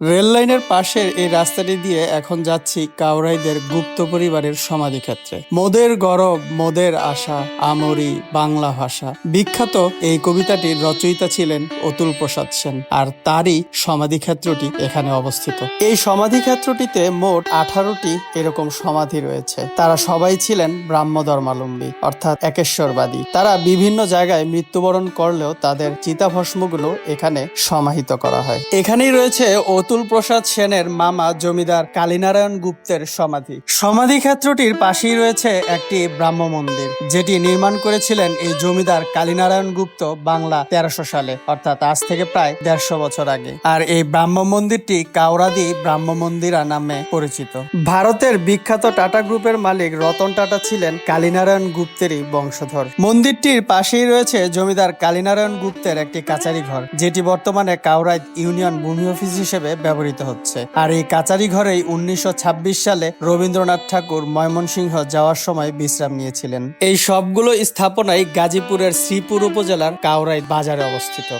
Rail লাইনের পাশের এই রাস্তাটি দিয়ে এখন যাচ্ছি কাউরাইদের গুপ্ত পরিবারের সমাধি ক্ষেত্রে মোদের গরব, মোদের আশা, আমরি বাংলা ভাষা। বিখ্যাত এই কবিতাটির রচয়িতা ছিলেন অতুল প্রসাদ সেন, আর তারই সমাধি ক্ষেত্রটি এখানে অবস্থিত। এই সমাধি ক্ষেত্রটিতে মোট আঠারোটি এরকম সমাধি রয়েছে। তারা সবাই ছিলেন ব্রাহ্ম ধর্মালম্বী অর্থাৎ একেশ্বরবাদী। তারা বিভিন্ন জায়গায় মৃত্যুবরণ করলেও তাদের চিতাভস্মগুলো এখানে সমাহিত করা হয়। এখানেই রয়েছে অতুল প্রসাদ সেনের মামা জমিদার কালীনারায়ণ গুপ্তের সমাধি। সমাধি ক্ষেত্রটির পাশেই রয়েছে একটি ব্রাহ্ম মন্দির, যেটি নির্মাণ করেছিলেন এই জমিদার কালীনারায়ণ গুপ্ত বাংলা তেরোশো সালে, অর্থাৎ আজ থেকে প্রায় দেড়শো বছর আগে। আর এই ব্রাহ্ম মন্দিরটি কাউরাদি ব্রাহ্ম মন্দিরা নামে পরিচিত। ভারতের বিখ্যাত টাটা গ্রুপের মালিক রতন টাটা ছিলেন কালীনারায়ণ গুপ্তেরই বংশধর। মন্দিরটির পাশেই রয়েছে জমিদার কালীনারায়ণ গুপ্তের একটি কাচারি ঘর, যেটি বর্তমানে কাউরাইত ইউনিয়ন ভূমি অফিস হিসেবে ব্যবহৃত হচ্ছে। আর এই কাচারি ঘরেই উনিশশো ছাব্বিশ সালে রবীন্দ্রনাথ ঠাকুর ময়মনসিংহ যাওয়ার সময় বিশ্রাম নিয়েছিলেন। এই সবগুলো স্থাপনায় গাজীপুরের শ্রীপুর উপজেলার কাউরাই বাজারে অবস্থিত।